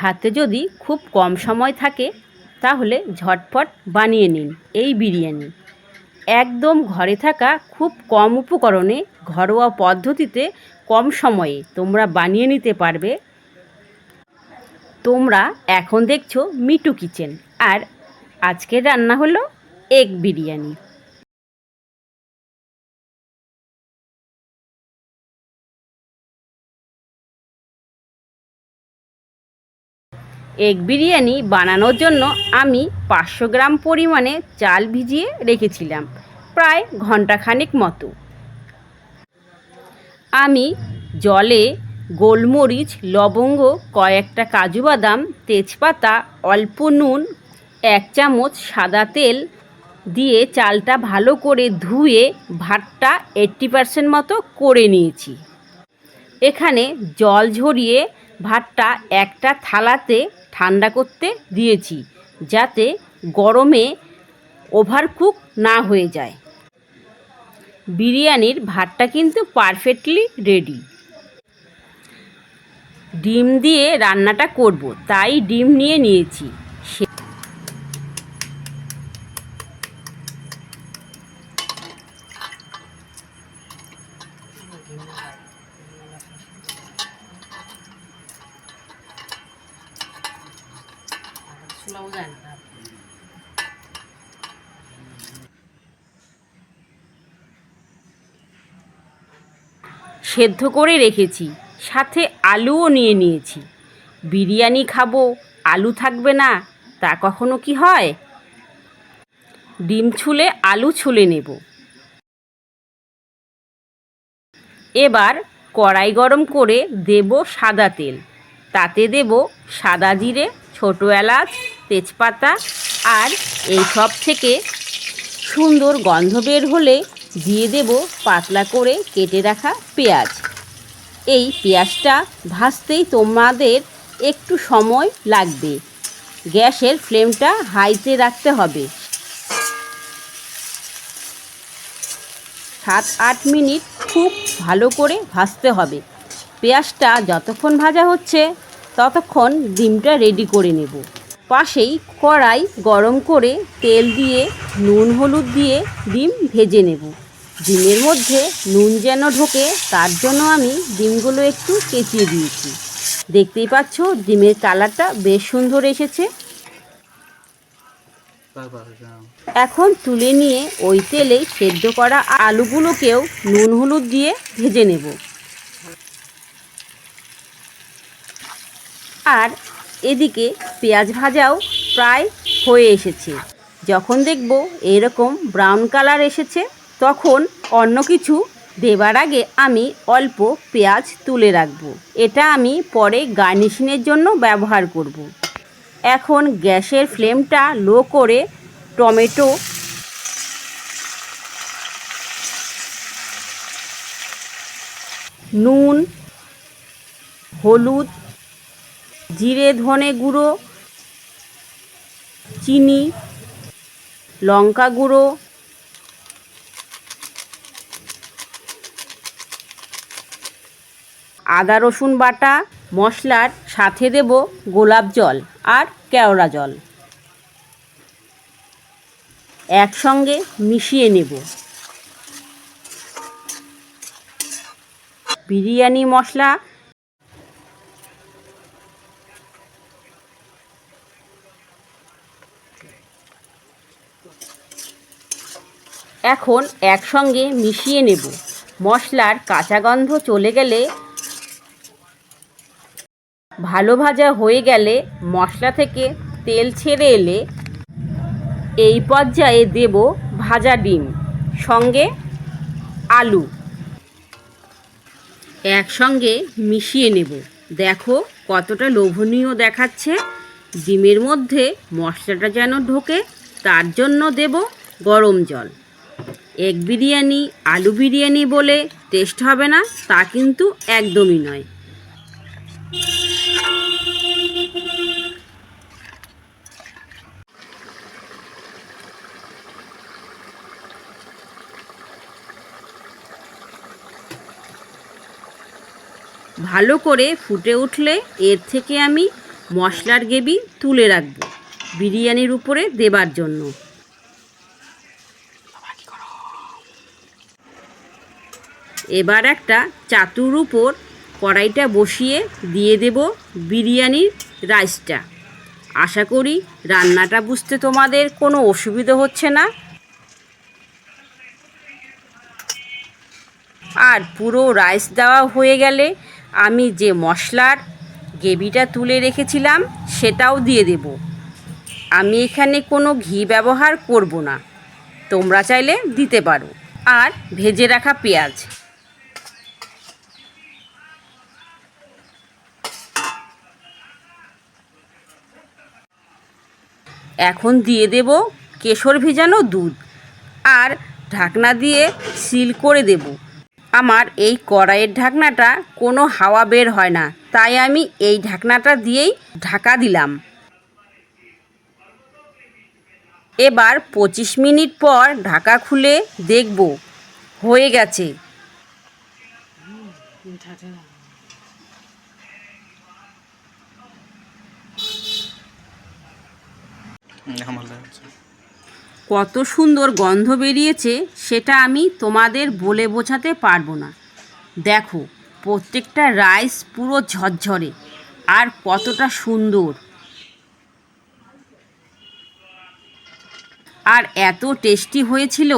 হাতে যদি খুব কম সময় থাকে, তাহলে ঝটপট বানিয়ে নিন এই বিরিয়ানি। একদম ঘরে থাকা খুব কম উপকরণে, ঘরোয়া পদ্ধতিতে কম সময়ে তোমরা বানিয়ে নিতে পারবে। তোমরা এখন দেখছ মিটু কিচেন। আর আজকের রান্না হলো এগ বিরিয়ানি। এগ বিরিয়ানি বানানোর জন্য আমি পাঁচশো গ্রাম পরিমাণে চাল ভিজিয়ে রেখেছিলাম, প্রায় ঘন্টাখানেক মতো। আমি জলে গোলমরিচ, লবঙ্গ, কয়েকটা কাজু বাদাম, তেজপাতা, অল্প নুন, এক চামচ সাদা তেল দিয়ে চালটা ভালো করে ধুয়ে ভাতটা এইট্টি পারসেন্ট মতো করে নিয়েছি। এখানে জল ঝরিয়ে ভাতটা একটা থালাতে ঠান্ডা করতে দিয়েছি, যাতে গরমে ওভারকুক না হয়ে যায়। বিরিয়ানির ভাতটা কিন্তু পারফেক্টলি রেডি ডিম দিয়ে রান্নাটা করব, তাই ডিম নিয়ে নিয়েছি। সেদ্ধ করে রেখেছি, সাথে আলুও নিয়ে নিয়েছি। বিরিয়ানি খাব, আলু থাকবে না, তা কখনো কি হয়? ডিম ছুলে আলু ছুলে নেব। এবার কড়াই গরম করে দেব সাদা তেল। তাতে দেব সাদা জিরে, ছোটো এলাচ, তেজপাতা আর এই সব থেকে সুন্দর গন্ধ বের হলে দিয়ে দেব পাতলা করে কেটে রাখা পেঁয়াজ। এই পেঁয়াজটা ভাজতেই তোমাদের একটু সময় লাগবে। গ্যাসের ফ্লেমটা হাইতে রাখতে হবে। সাত আট মিনিট খুব ভালো করে ভাজতে হবে। পেঁয়াজটা যতক্ষণ ভাজা হচ্ছে, ততক্ষণ ডিমটা রেডি করে নেব। পাশেই কড়াই গরম করে তেল দিয়ে, নুন, হলুদ দিয়ে ডিম ভেজে নেব। ডিমের মধ্যে নুন যেন ঢোকে, তার জন্য আমি ডিমগুলো একটু কেচিয়ে দিয়েছি। দেখতেই পাচ্ছ, ডিমের কালারটা বেশ সুন্দর এসেছে। এখন তুলে নিয়ে ওই তেলেই সেদ্ধ করা আলুগুলোকেও নুন, হলুদ দিয়ে ভেজে নেব। আর এদিকে পেঁয়াজ ভাজাও প্রায় হয়ে এসেছে যখন দেখব এরকম ব্রাউন কালার এসেছে, তখন অন্য কিছু দেবার আগে আমি অল্প পেঁয়াজ তুলে রাখব এটা আমি পরে গার্নিশিংয়ের জন্য ব্যবহার করব। এখন গ্যাসের ফ্লেমটা লো করে টমেটো নুন, হলুদ জিরে, ধনে গুঁড়ো, চিনি, লঙ্কা গুঁড়ো, আদা, রসুন বাটা, মশলার সাথে দেব গোলাপ জল আর কেওড়া জল। একসঙ্গে মিশিয়ে নেব। বিরিয়ানি মশলা এখন একসঙ্গে মিশিয়ে নেব। মশলার কাঁচা গন্ধ চলে গেলে ভালো ভাজা হয়ে গেলে মশলা থেকে তেল ছেড়ে এলে এই পর্যায়ে দেব ভাজা ডিম, সঙ্গে আলু। একসঙ্গে মিশিয়ে নেব। দেখো কতটা লোভনীয় দেখাচ্ছে। ডিমের মধ্যে মশলাটা যেন ঢোকে, তার জন্য দেব গরম জল। এগ বিরিয়ানি, আলু বিরিয়ানি বলে টেস্ট হবে না, তা কিন্তু একদমই নয়। ভালো করে ফুটে উঠলে এর থেকে আমি মশলার গ্রেভি তুলে রাখব বিরিয়ানির উপরে দেবার জন্য। এবার একটা চাতুর উপর কড়াইটা বসিয়ে দিয়ে দেব বিরিয়ানির রাইসটা। আশা করি রান্নাটা বুঝতে তোমাদের কোনো অসুবিধা হচ্ছে না। আর পুরো রাইস দেওয়া হয়ে গেলে আমি যে মশলার গ্রেভিটা তুলে রেখেছিলাম সেটাও দিয়ে দেব। আমি এখানে কোনো ঘি ব্যবহার করব না। তোমরা চাইলে দিতে পারো। আর ভেজে রাখা পেঁয়াজ। এখন দিয়ে দেব কেশর ভেজানো দুধ আর ঢাকনা দিয়ে সিল করে দেব। আমার এই কড়াইয়ের ঢাকনাটা কোনো হাওয়া বের হয় না, তাই আমি এই ঢাকনাটা দিয়েই ঢাকা দিলাম। এবার পঁচিশ মিনিট পর ঢাকা খুলে দেখব, হয়ে গেছে আমার লাগছে কত সুন্দর গন্ধ বেরিয়েছে, সেটা আমি তোমাদের বলে বোঝাতে পারব না। দেখো, প্রত্যেকটা রাইস পুরো ঝরঝরে, আর কতটা সুন্দর। আর এত টেস্টি হয়েছিল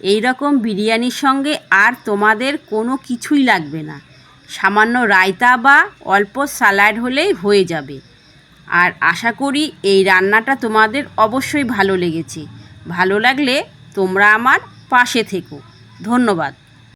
এই রকম বিরিয়ানির সঙ্গে আর তোমাদের কোনো কিছুই লাগবে না। সামান্য রায়তা বা অল্প স্যালাড হলেই হয়ে যাবে। আর আশা করি এই রান্নাটা তোমাদের অবশ্যই ভালো লেগেছে। ভালো লাগলে তোমরা আমার পাশে থেকো। ধন্যবাদ।